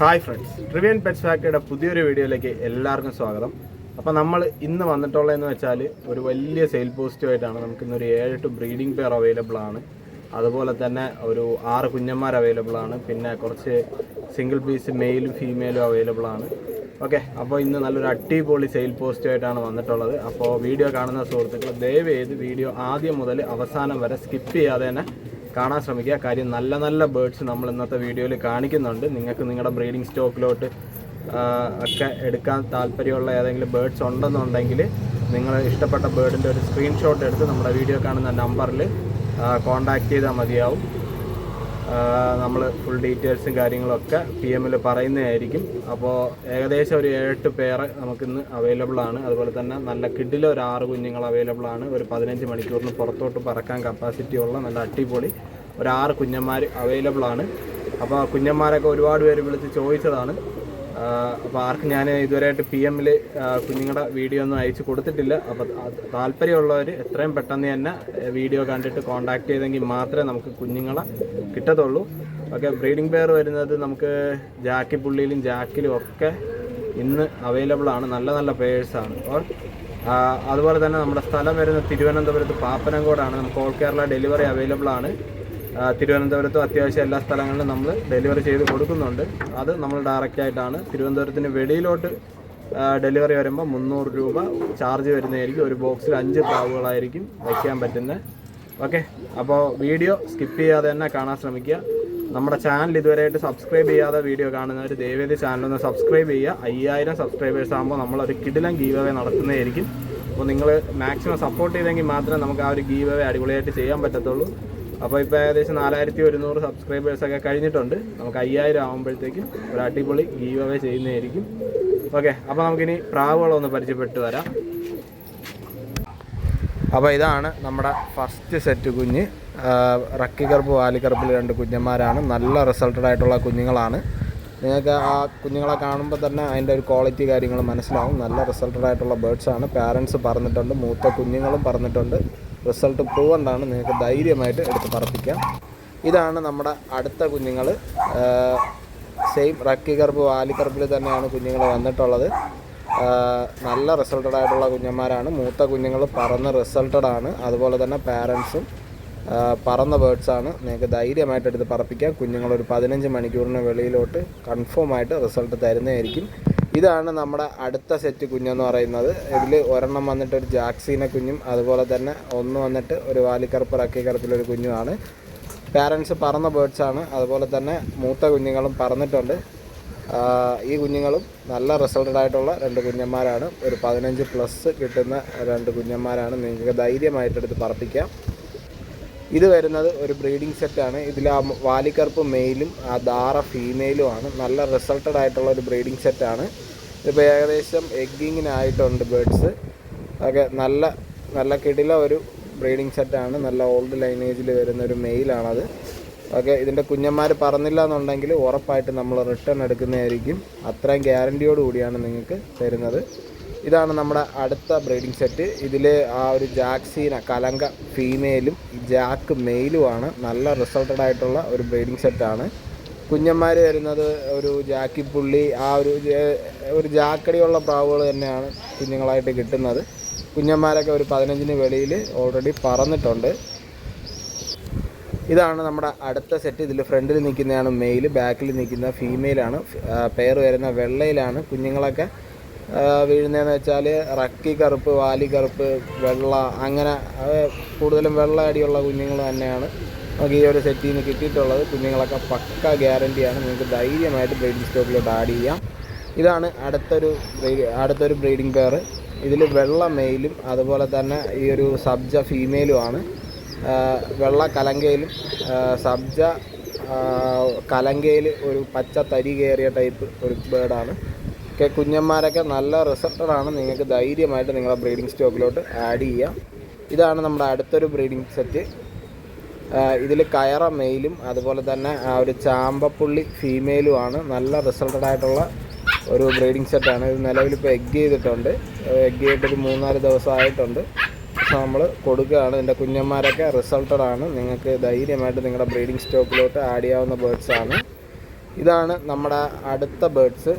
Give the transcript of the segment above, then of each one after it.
Hi friends. ട്രിവിയൻ pets ഫാക്ടറിയുടെ പുതിയൊരു വീഡിയോയിലേക്ക് എല്ലാവർക്കും സ്വാഗതം. അപ്പോൾ നമ്മൾ ഇന്ന് വന്നിട്ടുള്ളതെന്ന് വെച്ചാൽ ഒരു വലിയ സെയിൽ പോസ്റ്റുമായിട്ടാണ്. നമുക്ക് ഇന്നൊരു ഏഴെട്ട് ബ്രീഡിംഗ് പെയർ അവൈലബിൾ ആണ്. അതുപോലെ തന്നെ ഒരു ആറ് കുഞ്ഞന്മാർ അവൈലബിൾ ആണ്. പിന്നെ കുറച്ച് സിംഗിൾ പീസ് മെയിലും ഫീമെയിലും അവൈലബിൾ ആണ്. ഓക്കെ അപ്പോൾ ഇന്ന് നല്ലൊരു അടിപൊളി സെയിൽ പോസ്റ്റുമായിട്ടാണ് വന്നിട്ടുള്ളത്. അപ്പോൾ വീഡിയോ കാണുന്ന സുഹൃത്തുക്കൾ ദയവ് ചെയ്ത് വീഡിയോ ആദ്യം മുതൽ അവസാനം വരെ സ്കിപ്പ് ചെയ്യാതെ തന്നെ കാണാൻ ശ്രമിക്കുക. കാര്യം നല്ല നല്ല ബേഡ്സ് നമ്മൾ ഇന്നത്തെ വീഡിയോയിൽ കാണിക്കുന്നുണ്ട്. നിങ്ങൾക്ക് നിങ്ങളുടെ ബ്രീഡിംഗ് സ്റ്റോക്കിലോട്ട് ഒക്കെ എടുക്കാൻ താല്പര്യമുള്ള ഏതെങ്കിലും ബേഡ്സ് ഉണ്ടെന്നുണ്ടെങ്കിൽ നിങ്ങൾ ഇഷ്ടപ്പെട്ട ബേർഡിന്റെ ഒരു സ്ക്രീൻഷോട്ട് എടുത്ത് നമ്മുടെ വീഡിയോ കാണുന്ന നമ്പറിൽ കോൺടാക്റ്റ് ചെയ്താൽ മതിയാവും. നമ്മൾ ഫുൾ ഡീറ്റെയിൽസും കാര്യങ്ങളൊക്കെ പി എമ്മിൽ പറയുന്നതായിരിക്കും. അപ്പോൾ ഏകദേശം ഒരു ഏഴെട്ട് പേരെ നമുക്കിന്ന് അവൈലബിൾ ആണ്. അതുപോലെ തന്നെ നല്ല കിഡിൽ ഒരു ആറ് കുഞ്ഞുങ്ങൾ അവൈലബിൾ ആണ്. ഒരു പതിനഞ്ച് മണിക്കൂറിന് പുറത്തോട്ട് പറക്കാൻ കപ്പാസിറ്റി ഉള്ള നല്ല അടിപൊളി ഒരു ആറ് കുഞ്ഞന്മാർ അവൈലബിൾ ആണ്. അപ്പോൾ കുഞ്ഞന്മാരൊക്കെ ഒരുപാട് പേര് വിളിച്ച് ചോദിച്ചതാണ്. അപ്പോൾ ആർക്കും ഞാൻ ഇതുവരെയായിട്ട് പി എമ്മിൽ കുഞ്ഞുങ്ങളുടെ വീഡിയോ ഒന്നും അയച്ചു കൊടുത്തിട്ടില്ല. അപ്പോൾ താല്പര്യമുള്ളവർ എത്രയും പെട്ടെന്ന് തന്നെ വീഡിയോ കണ്ടിട്ട് കോൺടാക്ട് ചെയ്തെങ്കിൽ മാത്രമേ നമുക്ക് കുഞ്ഞുങ്ങളെ കിട്ടത്തുള്ളൂ. ഓക്കെ ബ്രീഡിംഗ് പെയർ വരുന്നത് നമുക്ക് ജാക്കി പുള്ളിയിലും ജാക്കിലും ഒക്കെ ഇന്ന് അവൈലബിൾ ആണ്. നല്ല നല്ല പേഴ്സാണ് അപ്പോൾ അതുപോലെ തന്നെ നമ്മുടെ സ്ഥലം വരുന്നത് തിരുവനന്തപുരത്ത് പാപ്പനംകോടാണ്. നമുക്ക് ഓൾ കേരള ഡെലിവറി അവൈലബിൾ ആണ്. തിരുവനന്തപുരത്തും അത്യാവശ്യം എല്ലാ സ്ഥലങ്ങളിലും നമ്മൾ ഡെലിവറി ചെയ്ത് കൊടുക്കുന്നുണ്ട്. അത് നമ്മൾ ഡയറക്റ്റ് ആയിട്ടാണ്. തിരുവനന്തപുരത്തിന് വെളിയിലോട്ട് ഡെലിവറി വരുമ്പോൾ മുന്നൂറ് രൂപ ചാർജ് വരുന്നതായിരിക്കും. ഒരു ബോക്സിൽ അഞ്ച് പ്രാവുകളായിരിക്കും വയ്ക്കാൻ പറ്റുന്നത് ഓക്കെ അപ്പോൾ വീഡിയോ സ്കിപ്പ് ചെയ്യാതെ തന്നെ കാണാൻ ശ്രമിക്കുക. നമ്മുടെ ചാനൽ ഇതുവരെയായിട്ട് സബ്സ്ക്രൈബ് ചെയ്യാതെ വീഡിയോ കാണുന്നവർ ദയവേദി ചാനലൊന്ന് സബ്സ്ക്രൈബ് ചെയ്യുക. അയ്യായിരം സബ്സ്ക്രൈബേഴ്സ് ആകുമ്പോൾ നമ്മളൊരു കിടിലം ഗീവ് അവേ നടത്തുന്നതായിരിക്കും. അപ്പോൾ നിങ്ങൾ മാക്സിമം സപ്പോർട്ട് ചെയ്തെങ്കിൽ മാത്രമേ നമുക്ക് ആ ഒരു ഗീവ് അവേ അടിപൊളിയായിട്ട് ചെയ്യാൻ പറ്റത്തുള്ളൂ. അപ്പോൾ ഇപ്പോൾ ഏകദേശം നാലായിരത്തി ഒരുന്നൂറ് സബ്സ്ക്രൈബേഴ്സൊക്കെ കഴിഞ്ഞിട്ടുണ്ട്. നമുക്ക് അയ്യായിരം ആകുമ്പോഴത്തേക്കും ഒരു അടിപൊളി ഗീവ് അവേ ചെയ്യുന്നതായിരിക്കും. ഓക്കെ അപ്പോൾ നമുക്കിനി പ്രാവുകളൊന്ന് പരിചയപ്പെട്ട് വരാം. അപ്പോൾ ഇതാണ് നമ്മുടെ ഫസ്റ്റ് സെറ്റ് കുഞ്ഞ്. റക്കി കറുപ്പ് വാലിക്കറുപ്പിൽ രണ്ട് കുഞ്ഞന്മാരാണ്. നല്ല റിസൾട്ടഡ് ആയിട്ടുള്ള കുഞ്ഞുങ്ങളാണ്. നിങ്ങൾക്ക് ആ കുഞ്ഞുങ്ങളെ കാണുമ്പോൾ തന്നെ അതിന്റെ ഒരു ക്വാളിറ്റി കാര്യങ്ങൾ മനസ്സിലാവും. നല്ല റിസൾട്ടഡ് ആയിട്ടുള്ള ബേർഡ്സ് ആണ്. പാരൻസ് പറഞ്ഞിട്ടുണ്ട് മൂത്ത കുഞ്ഞുങ്ങളും പറഞ്ഞിട്ടുണ്ട്. റിസൾട്ട് പ്രൂവന്റാണ് നിങ്ങൾക്ക് ധൈര്യമായിട്ട് എടുത്ത് പറപ്പിക്കാം. ഇതാണ് നമ്മുടെ അടുത്ത കുഞ്ഞുങ്ങൾ സെയിം റക്കി കർബ് വാലിക്കർബിൽ തന്നെയാണ് കുഞ്ഞുങ്ങൾ വന്നിട്ടുള്ളത്. നല്ല റിസൾട്ടഡ് ആയിട്ടുള്ള കുഞ്ഞന്മാരാണ്. മൂത്ത കുഞ്ഞുങ്ങൾ പറന്ന് റിസൾട്ടഡ് ആണ്. അതുപോലെ തന്നെ പാരൻസും പറന്ന ബേർഡ്സ് ആണ്. നിങ്ങൾക്ക് ധൈര്യമായിട്ട് എടുത്ത് പറപ്പിക്കാം. കുഞ്ഞുങ്ങളൊരു പതിനഞ്ച് മണിക്കൂറിന് വെളിയിലോട്ട് കൺഫേം ആയിട്ട് റിസൾട്ട് തരുന്നതായിരിക്കും. ഇതാണ് നമ്മുടെ അടുത്ത സെറ്റ് കുഞ്ഞെന്ന് പറയുന്നത്. ഇതിൽ ഒരെണ്ണം വന്നിട്ട് ഒരു ജാക്സീന കുഞ്ഞും അതുപോലെ തന്നെ ഒന്ന് വന്നിട്ട് ഒരു വാലിക്കറുപ്പ് റക്കി കുഞ്ഞുമാണ്. പാരൻസ് പറന്ന ബേർഡ്സ് ആണ്. അതുപോലെ തന്നെ മൂത്ത കുഞ്ഞുങ്ങളും പറന്നിട്ടുണ്ട് ഈ കുഞ്ഞുങ്ങളും നല്ല റിസൾട്ടഡ് ആയിട്ടുള്ള രണ്ട് കുഞ്ഞന്മാരാണ്. ഒരു പതിനഞ്ച് പ്ലസ് കിട്ടുന്ന രണ്ട് കുഞ്ഞന്മാരാണ്. നിങ്ങൾക്ക് ധൈര്യമായിട്ടെടുത്ത് പറപ്പിക്കാം. ഇത് വരുന്നത് ഒരു ബ്രീഡിംഗ് സെറ്റാണ് ഇതിൽ ആ വാലിക്കറുപ്പ് മെയിലും ആ ധാറ ഫീമെയിലുമാണ് നല്ല റിസൾട്ടഡ് ആയിട്ടുള്ള ഒരു ബ്രീഡിംഗ് സെറ്റാണ് ഇതിപ്പോൾ ഏകദേശം എഗ്ഗിങ്ങിനായിട്ടുണ്ട് ബേഡ്സ്. ഒക്കെ നല്ല നല്ല കിടില ഒരു ബ്രീഡിംഗ് സെറ്റാണ് നല്ല ഓൾഡ് ലൈനേജിൽ വരുന്ന ഒരു മെയിലാണത് ഓക്കെ ഇതിന്റെ കുഞ്ഞന്മാർ പറന്നില്ല എന്നുണ്ടെങ്കിൽ ഉറപ്പായിട്ട് നമ്മൾ റിട്ടേൺ എടുക്കുന്നതായിരിക്കും. അത്രയും ഗ്യാരണ്ടിയോട് കൂടിയാണ് നിങ്ങൾക്ക് തരുന്നത്. ഇതാണ് നമ്മുടെ അടുത്ത ബ്രീഡിംഗ് സെറ്റ്. ഇതിൽ ആ ഒരു ജാക്സീന കലങ്ക ഫീമെയിലും ജാക്ക് മെയിലുമാണ് നല്ല റിസൾട്ടഡ് ആയിട്ടുള്ള ഒരു ബ്രീഡിംഗ് സെറ്റാണ് കുഞ്ഞന്മാർ വരുന്നത് ഒരു ജാക്കി പുള്ളി ആ ഒരു ഒരു ജാക്കടിയുള്ള പ്രാവുകൾ തന്നെയാണ് കുഞ്ഞുങ്ങളായിട്ട് കിട്ടുന്നത്. കുഞ്ഞന്മാരൊക്കെ ഒരു പതിനഞ്ചിന് വെളിയിൽ ഓൾറെഡി പറന്നിട്ടുണ്ട്. ഇതാണ് നമ്മുടെ അടുത്ത സെറ്റ് ഇതിൽ ഫ്രണ്ടിൽ നിൽക്കുന്നതാണ് മെയിൽ ബാക്കിൽ നിൽക്കുന്ന ഫീമെയിലാണ് പെയർ വരുന്ന വെള്ളയിലാണ്. കുഞ്ഞുങ്ങളൊക്കെ വീഴുന്നതെന്ന് വെച്ചാൽ റക്കി കറുപ്പ് വാലി കറുപ്പ് വെള്ള അങ്ങനെ കൂടുതലും വെള്ള അടിയുള്ള കുഞ്ഞുങ്ങൾ തന്നെയാണ്. നമുക്ക് ഈ ഒരു സെറ്റിൽ നിന്ന് കിട്ടിയിട്ടുള്ളത്. കുഞ്ഞുങ്ങളൊക്കെ പക്ക ഗ്യാരണ്ടിയാണ് നിങ്ങൾക്ക് ധൈര്യമായിട്ട് ബ്രീഡിംഗ് സ്റ്റോക്കിലോട്ട് ആഡ് ചെയ്യാം. ഇതാണ് അടുത്തൊരു അടുത്തൊരു ബ്രീഡിംഗ് പെയർ ഇതിൽ വെള്ള മെയിലും അതുപോലെ തന്നെ ഈ ഒരു സബ്ജ ഫീമെയിലുമാണ് വെള്ള കലങ്കയിലും സബ്ജ കലങ്കയിൽ ഒരു പച്ച തരി കയറിയ ടൈപ്പ് ഒരു ബേർഡാണ് ഒക്കെ കുഞ്ഞന്മാരൊക്കെ നല്ല റിസൾട്ടഡ് ആണ് നിങ്ങൾക്ക് ധൈര്യമായിട്ട് നിങ്ങളെ ബ്രീഡിംഗ് സ്റ്റോക്കിലോട്ട് ആഡ് ചെയ്യാം. ഇതാണ് നമ്മുടെ അടുത്തൊരു ബ്രീഡിംഗ് സെറ്റ്. ഇതിൽ കയറ മെയിലും അതുപോലെ തന്നെ ആ ഒരു ചാമ്പപ്പുള്ളി ഫീമെയിലുമാണ് നല്ല റിസൾട്ടഡ് ആയിട്ടുള്ള ഒരു ബ്രീഡിംഗ് സെറ്റാണ് ഇത് നിലവിലിപ്പോൾ എഗ് ചെയ്തിട്ടുണ്ട്. എഗ് ചെയ്തിട്ടൊരു മൂന്നാൽ ദിവസമായിട്ടുണ്ട് പക്ഷെ നമ്മൾ കൊടുക്കുകയാണ്. ഇതിന്റെ കുഞ്ഞന്മാരൊക്കെ റിസൾട്ടഡ് ആണ്. നിങ്ങൾക്ക് ധൈര്യമായിട്ട് നിങ്ങളുടെ ബ്രീഡിംഗ് സ്റ്റോക്കിലോട്ട് ആഡ് ചെയ്യാവുന്ന ബേഡ്സാണ് ഇതാണ് നമ്മുടെ അടുത്ത ബേഡ്സ്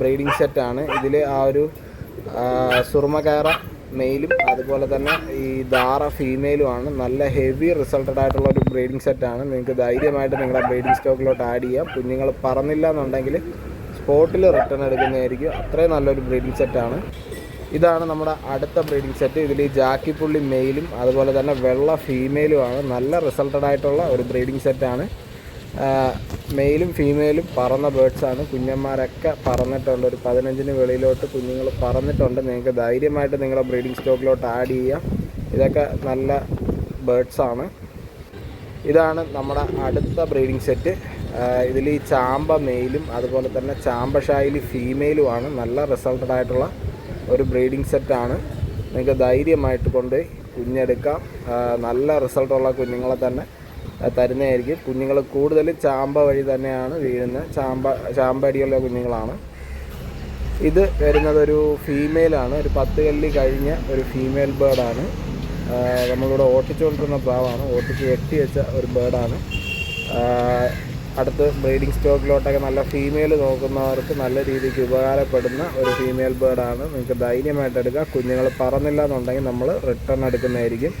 ബ്രീഡിംഗ് സെറ്റാണ് ഇതിൽ ആ ഒരു സുർമകയറ മെയിലും അതുപോലെ തന്നെ ഈ ദാറ ഫീമെയിലുമാണ് നല്ല ഹെവി റിസൾട്ടഡ് ആയിട്ടുള്ള ഒരു ബ്രീഡിംഗ് സെറ്റാണ് നിങ്ങൾക്ക് ധൈര്യമായിട്ട് നിങ്ങളുടെ ബ്രീഡിംഗ് സ്റ്റോക്കിലോട്ട് ആഡ് ചെയ്യാം. കുഞ്ഞുങ്ങൾ പറന്നില്ല എന്നുണ്ടെങ്കിൽ സ്പോട്ടിൽ റിട്ടേൺ എടുക്കുന്നതായിരിക്കും. അത്രയും നല്ലൊരു ബ്രീഡിംഗ് സെറ്റാണ് ഇതാണ് നമ്മുടെ അടുത്ത ബ്രീഡിംഗ് സെറ്റ് ഇതിൽ ഈ ജാക്കിപ്പുള്ളി മെയിലും അതുപോലെ തന്നെ വെള്ള ഫീമെയിലുമാണ് നല്ല റിസൾട്ടഡ് ആയിട്ടുള്ള ഒരു ബ്രീഡിംഗ് സെറ്റാണ് മെയിലും ഫീമെയിലും പറന്ന ബേഡ്സാണ് കുഞ്ഞന്മാരൊക്കെ പറന്നിട്ടുണ്ട്. ഒരു പതിനഞ്ചിന് വെളിയിലോട്ട് കുഞ്ഞുങ്ങൾ പറന്നിട്ടുണ്ട്. നിങ്ങൾക്ക് ധൈര്യമായിട്ട് നിങ്ങളുടെ ബ്രീഡിംഗ് സ്റ്റോക്കിലോട്ട് ആഡ് ചെയ്യാം. ഇതൊക്കെ നല്ല ബേഡ്സാണ് ഇതാണ് നമ്മുടെ അടുത്ത ബ്രീഡിംഗ് സെറ്റ് ഇതിൽ ഈ ചാമ്പ മെയിലും അതുപോലെ തന്നെ ചാമ്പശായിലി ഫീമെയിലുമാണ് നല്ല റിസൾട്ടഡ് ആയിട്ടുള്ള ഒരു ബ്രീഡിംഗ് സെറ്റാണ് നിങ്ങൾക്ക് ധൈര്യമായിട്ട് കൊണ്ട് കുഞ്ഞെടുക്കാം. നല്ല റിസൾട്ടുള്ള കുഞ്ഞുങ്ങളെ തന്നെ തരുന്നതായിരിക്കും. കുഞ്ഞുങ്ങൾ കൂടുതൽ ചാമ്പ വഴി തന്നെയാണ് വീഴുന്നത്. ചാമ്പ ചാമ്പടിയുള്ള കുഞ്ഞുങ്ങളാണ്. ഇത് വരുന്നത് ഒരു ഫീമെയിലാണ് ഒരു പത്ത് കല്ലി കഴിഞ്ഞ ഒരു ഫീമെയിൽ ബേർഡാണ് നമ്മളിവിടെ ഓട്ടിച്ചുകൊണ്ടിരുന്ന പ്രാവാണ്. ഓട്ടിച്ച് വെട്ടി വെച്ച ഒരു ബേർഡാണ് അടുത്ത് ബ്രീഡിംഗ് സ്റ്റോക്കിലോട്ടൊക്കെ നല്ല ഫീമെയിൽ നോക്കുന്നവർക്ക് നല്ല രീതിക്ക് ഉപകാരപ്പെടുന്ന ഒരു ഫീമെയിൽ ബേർഡാണ് നിങ്ങൾക്ക് ധൈര്യമായിട്ട് എടുക്കുക കുഞ്ഞുങ്ങൾ പറന്നില്ല എന്നുണ്ടെങ്കിൽ നമ്മൾ റിട്ടേൺ എടുക്കുന്നതായിരിക്കും.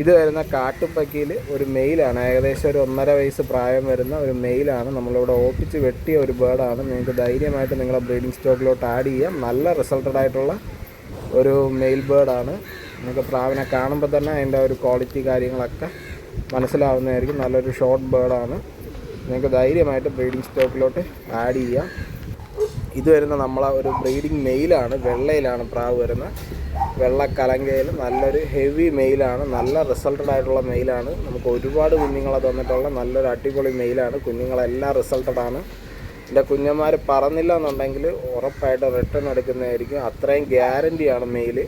ഇത് വരുന്ന കാട്ടുപ്പക്കിയിൽ ഒരു മെയിലാണ്. ഏകദേശം ഒരു ഒന്നര വയസ്സ് പ്രായം വരുന്ന ഒരു മെയിലാണ്. നമ്മളിവിടെ ഓപ്പിച്ച് വെട്ടിയ ഒരു ബേർഡാണ് നിങ്ങൾക്ക് ധൈര്യമായിട്ട് നിങ്ങളുടെ ബ്രീഡിംഗ് സ്റ്റോക്കിലോട്ട് ആഡ് ചെയ്യാം. നല്ല റിസൾട്ടഡ് ആയിട്ടുള്ള ഒരു മെയിൽ ബേർഡാണ് നിങ്ങൾക്ക് പ്രാവിനെ കാണുമ്പോൾ തന്നെ അതിന്റെ ഒരു ക്വാളിറ്റി കാര്യങ്ങളൊക്കെ മനസ്സിലാവുന്നതായിരിക്കും. നല്ലൊരു ഷോർട്ട് ബേർഡാണ് നിങ്ങൾക്ക് ധൈര്യമായിട്ട് ബ്രീഡിംഗ് സ്റ്റോക്കിലോട്ട് ആഡ് ചെയ്യാം. ഇത് വരുന്ന നമ്മളെ ഒരു ബ്രീഡിംഗ് മെയിലാണ്. വെള്ളയിലാണ് പ്രാവ് വരുന്നത്. വെള്ള കലങ്കയിൽ നല്ലൊരു ഹെവി മെയിലാണ് നല്ല റിസൾട്ടഡ് ആയിട്ടുള്ള മെയിലാണ് നമുക്ക് ഒരുപാട് കുഞ്ഞുങ്ങളെ തന്നിട്ടുള്ള നല്ലൊരു അടിപൊളി മെയിലാണ് കുഞ്ഞുങ്ങളെല്ലാം റിസൾട്ടഡ് ആണ്. എന്റെ കുഞ്ഞന്മാർ പറന്നില്ല എന്നുണ്ടെങ്കിൽ ഉറപ്പായിട്ട് റിട്ടേൺ എടുക്കുന്നതായിരിക്കും. അത്രയും ഗ്യാരന്റിയാണ് മെയിൽ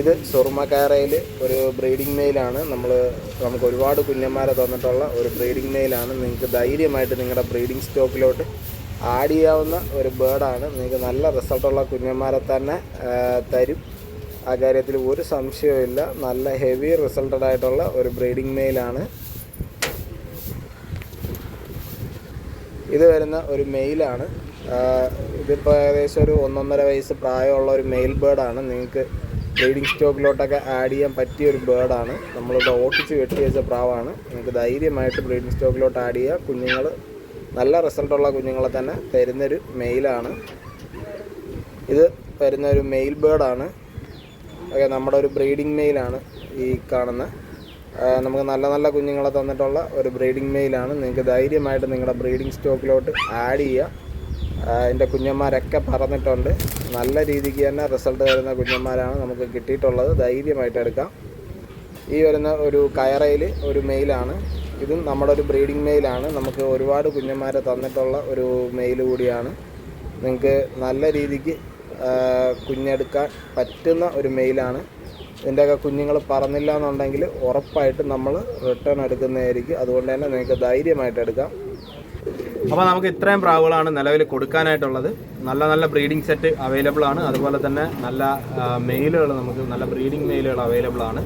ഇത് സുർമക്കാരയിൽ ഒരു ബ്രീഡിംഗ് മെയിലാണ് നമ്മൾ നമുക്ക് ഒരുപാട് കുഞ്ഞന്മാരെ തന്നിട്ടുള്ള ഒരു ബ്രീഡിംഗ് മെയിലാണ് നിങ്ങൾക്ക് ധൈര്യമായിട്ട് നിങ്ങളുടെ ബ്രീഡിംഗ് സ്റ്റോക്കിലോട്ട് ആഡ് ചെയ്യാവുന്ന ഒരു ബേർഡാണ്. നിങ്ങൾക്ക് നല്ല റിസൾട്ടുള്ള കുഞ്ഞന്മാരെ തന്നെ തരും. ആ കാര്യത്തിൽ ഒരു സംശയവുമില്ല. നല്ല ഹെവി റിസൾട്ടഡ് ആയിട്ടുള്ള ഒരു ബ്രീഡിംഗ് മെയിലാണ് ഇത് വരുന്ന ഒരു മെയിലാണ് ഇതിപ്പോൾ ഏകദേശം ഒരു ഒന്നൊന്നര വയസ്സ് പ്രായമുള്ള ഒരു മെയിൽ ബേർഡാണ് നിങ്ങൾക്ക് ബ്രീഡിംഗ് സ്റ്റോക്കിലോട്ടൊക്കെ ആഡ് ചെയ്യാൻ പറ്റിയ ഒരു ബേർഡാണ് നമ്മളിവിടെ ഓട്ടിച്ച് വെട്ടി വെച്ച പ്രാവാണ്. നിങ്ങൾക്ക് ധൈര്യമായിട്ട് ബ്രീഡിംഗ് സ്റ്റോക്കിലോട്ട് ആഡ് ചെയ്യുക കുഞ്ഞുങ്ങൾ നല്ല റിസൾട്ടുള്ള കുഞ്ഞുങ്ങളെ തന്നെ തരുന്നൊരു മെയിലാണ്. ഇത് വരുന്നൊരു മെയിൽ ബേർഡാണ്. ഓക്കെ നമ്മുടെ ഒരു ബ്രീഡിംഗ് മെയിലാണ് ഈ കാണുന്ന. നമുക്ക് നല്ല നല്ല കുഞ്ഞുങ്ങളെ തന്നിട്ടുള്ള ഒരു ബ്രീഡിംഗ് മെയിലാണ്. നിങ്ങൾക്ക് ധൈര്യമായിട്ട് നിങ്ങളുടെ ബ്രീഡിംഗ് സ്റ്റോക്കിലോട്ട് ആഡ് ചെയ്യുക എന്റെ കുഞ്ഞന്മാരൊക്കെ പറന്നിട്ടുണ്ട് നല്ല രീതിക്ക് തന്നെ റിസൾട്ട് തരുന്ന കുഞ്ഞന്മാരാണ് നമുക്ക് കിട്ടിയിട്ടുള്ളത്. ധൈര്യമായിട്ട് എടുക്കാം. ഈ വരുന്ന ഒരു കയറയിൽ ഒരു മെയിലാണ്. ഇതും നമ്മുടെ ഒരു ബ്രീഡിംഗ് മെയിലാണ്. നമുക്ക് ഒരുപാട് കുഞ്ഞന്മാരെ തന്നിട്ടുള്ള ഒരു മെയിൽ കൂടിയാണ്. നിങ്ങൾക്ക് നല്ല രീതിക്ക് കുഞ്ഞെടുക്കാൻ പറ്റുന്ന ഒരു മെയിലാണ്. ഇതിന്റെയൊക്കെ കുഞ്ഞുങ്ങൾ പറന്നില്ല എന്നുണ്ടെങ്കിൽ ഉറപ്പായിട്ട് നമ്മൾ റിട്ടേൺ എടുക്കുന്നതായിരിക്കും. അതുകൊണ്ട് തന്നെ നിങ്ങൾക്ക് ധൈര്യമായിട്ട് എടുക്കാം. അപ്പോൾ നമുക്ക് ഇത്രയും പ്രാവുകളാണ് നിലവിൽ കൊടുക്കാനായിട്ടുള്ളത്. നല്ല നല്ല ബ്രീഡിംഗ് സെറ്റ് അവൈലബിൾ ആണ്. അതുപോലെ തന്നെ നല്ല മെയിലുകൾ നമുക്ക് നല്ല ബ്രീഡിംഗ് മെയിലുകൾ അവൈലബിൾ ആണ്.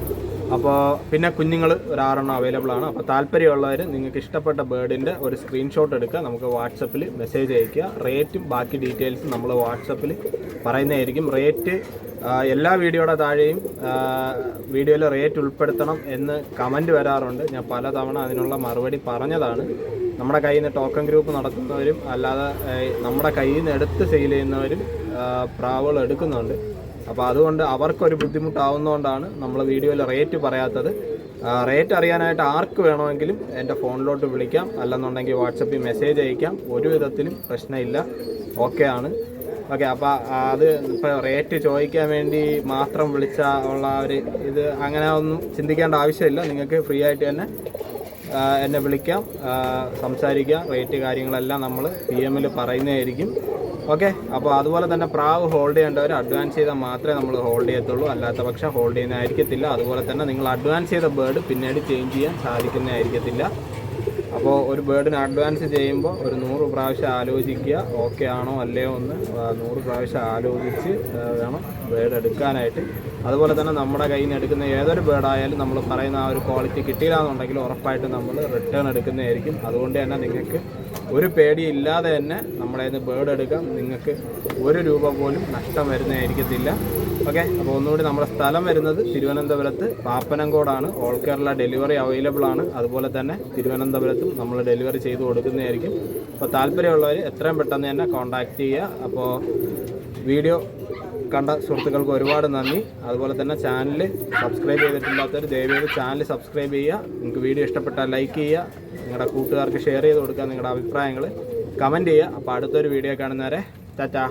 അപ്പോൾ പിന്നെ കുഞ്ഞുങ്ങൾ ഒരാറെണ്ണം അവൈലബിൾ ആണ്. അപ്പോൾ താല്പര്യമുള്ളവർ നിങ്ങൾക്ക് ഇഷ്ടപ്പെട്ട ബേർഡിന്റെ ഒരു സ്ക്രീൻഷോട്ട് എടുക്കുക. നമുക്ക് വാട്സപ്പിൽ മെസ്സേജ് അയയ്ക്കുക. റേറ്റും ബാക്കി ഡീറ്റെയിൽസും നമ്മൾ വാട്സപ്പിൽ പറയുന്നതായിരിക്കും. റേറ്റ് എല്ലാ വീഡിയോയുടെ താഴെയും വീഡിയോയിൽ റേറ്റ് ഉൾപ്പെടുത്തണം എന്ന് കമന്റ് വരാറുണ്ട്. ഞാൻ പലതവണ അതിനുള്ള മറുപടി പറഞ്ഞതാണ്. നമ്മുടെ കയ്യിൽ നിന്ന് ടോക്കൺ ഗ്രൂപ്പ് നടത്തുന്നവരും അല്ലാതെ നമ്മുടെ കയ്യിൽ നിന്ന് എടുത്ത് സെയിൽ ചെയ്യുന്നവരും പ്രാവുകൾ എടുക്കുന്നുണ്ട്. അപ്പോൾ അതുകൊണ്ട് അവർക്കൊരു ബുദ്ധിമുട്ടാവുന്നതുകൊണ്ടാണ് നമ്മൾ വീഡിയോയിൽ റേറ്റ് പറയാത്തത്. റേറ്റ് അറിയാനായിട്ട് ആർക്ക് വേണമെങ്കിലും എന്റെ ഫോണിലോട്ട് വിളിക്കാം. അല്ലെന്നുണ്ടെങ്കിൽ വാട്സപ്പിൽ മെസ്സേജ് അയക്കാം. ഒരു വിധത്തിലും പ്രശ്നമില്ല. ഓക്കെ ആണ്. ഓക്കെ അപ്പോൾ അത് ഇപ്പോൾ റേറ്റ് ചോദിക്കാൻ വേണ്ടി മാത്രം വിളിച്ച ഉള്ള ഒരു ഇത് അങ്ങനെ ഒന്നും ചിന്തിക്കേണ്ട ആവശ്യമില്ല. നിങ്ങൾക്ക് ഫ്രീ ആയിട്ട് തന്നെ എന്നെ വിളിക്കാം. സംസാരിക്കാം. റേറ്റ് കാര്യങ്ങളെല്ലാം നമ്മൾ പി എമ്മിൽ പറയുന്നതായിരിക്കും. ഓക്കെ അപ്പോൾ അതുപോലെ തന്നെ പ്രാവ് ഹോൾഡ് ചെയ്യേണ്ടവർ അഡ്വാൻസ് ചെയ്താൽ മാത്രമേ നമ്മൾ ഹോൾഡ് ചെയ്യത്തുള്ളൂ. അല്ലാത്ത പക്ഷം ഹോൾഡ് ചെയ്യുന്നതായിരിക്കത്തില്ല. അതുപോലെ തന്നെ നിങ്ങൾ അഡ്വാൻസ് ചെയ്ത ബേർഡ് പിന്നീട് ചേഞ്ച് ചെയ്യാൻ സാധിക്കുന്നതായിരിക്കത്തില്ല. അപ്പോൾ ഒരു ബേർഡിന് അഡ്വാൻസ് ചെയ്യുമ്പോൾ ഒരു നൂറ് പ്രാവശ്യം ആലോചിക്കുക ഓക്കെ ആണോ അല്ലയോ എന്ന്. ആ, നൂറ് പ്രാവശ്യം ആലോചിച്ച് വേണം ബേർഡ് എടുക്കാനായിട്ട്. അതുപോലെ തന്നെ നമ്മുടെ കയ്യിൽ നിന്ന് എടുക്കുന്ന ഏതൊരു ബേർഡായാലും നമ്മൾ പറയുന്ന ആ ഒരു ക്വാളിറ്റി കിട്ടിയില്ല എന്നുണ്ടെങ്കിൽ ഉറപ്പായിട്ടും നമ്മൾ റിട്ടേൺ എടുക്കുന്നതായിരിക്കും. അതുകൊണ്ട് തന്നെ നിങ്ങൾക്ക് ഒരു പേടിയില്ലാതെ തന്നെ നമ്മളെ നിന്ന് ബേർഡ് എടുക്കാം. നിങ്ങൾക്ക് ഒരു രൂപ പോലും നഷ്ടം വരുന്നതായിരിക്കത്തില്ല. ഓക്കെ അപ്പോൾ ഒന്നുകൂടി നമ്മുടെ സ്ഥലം വരുന്നത് തിരുവനന്തപുരത്ത് പാപ്പനംകോടാണ്. ഓൾ കേരള ഡെലിവറി അവൈലബിൾ ആണ്. അതുപോലെ തന്നെ തിരുവനന്തപുരത്തും നമ്മൾ ഡെലിവറി ചെയ്ത് കൊടുക്കുന്നതായിരിക്കും. അപ്പോൾ താല്പര്യമുള്ളവർ എത്രയും പെട്ടെന്ന് തന്നെ കോൺടാക്റ്റ് ചെയ്യുക. അപ്പോൾ വീഡിയോ കണ്ട സുഹൃത്തുക്കൾക്ക് ഒരുപാട് നന്ദി. അതുപോലെ തന്നെ ചാനൽ സബ്സ്ക്രൈബ് ചെയ്തിട്ടില്ലാത്തവർ ദയവേത് ചാനൽ സബ്സ്ക്രൈബ് ചെയ്യുക. നിങ്ങൾക്ക് വീഡിയോ ഇഷ്ടപ്പെട്ടാൽ ലൈക്ക് ചെയ്യുക. നിങ്ങളുടെ കൂട്ടുകാർക്ക് ഷെയർ ചെയ്ത് കൊടുക്കുക നിങ്ങളുടെ അഭിപ്രായങ്ങൾ കമന്റ് ചെയ്യുക. അപ്പോൾ അടുത്തൊരു വീഡിയോ കാണുന്നവരെ ടാറ്റാ.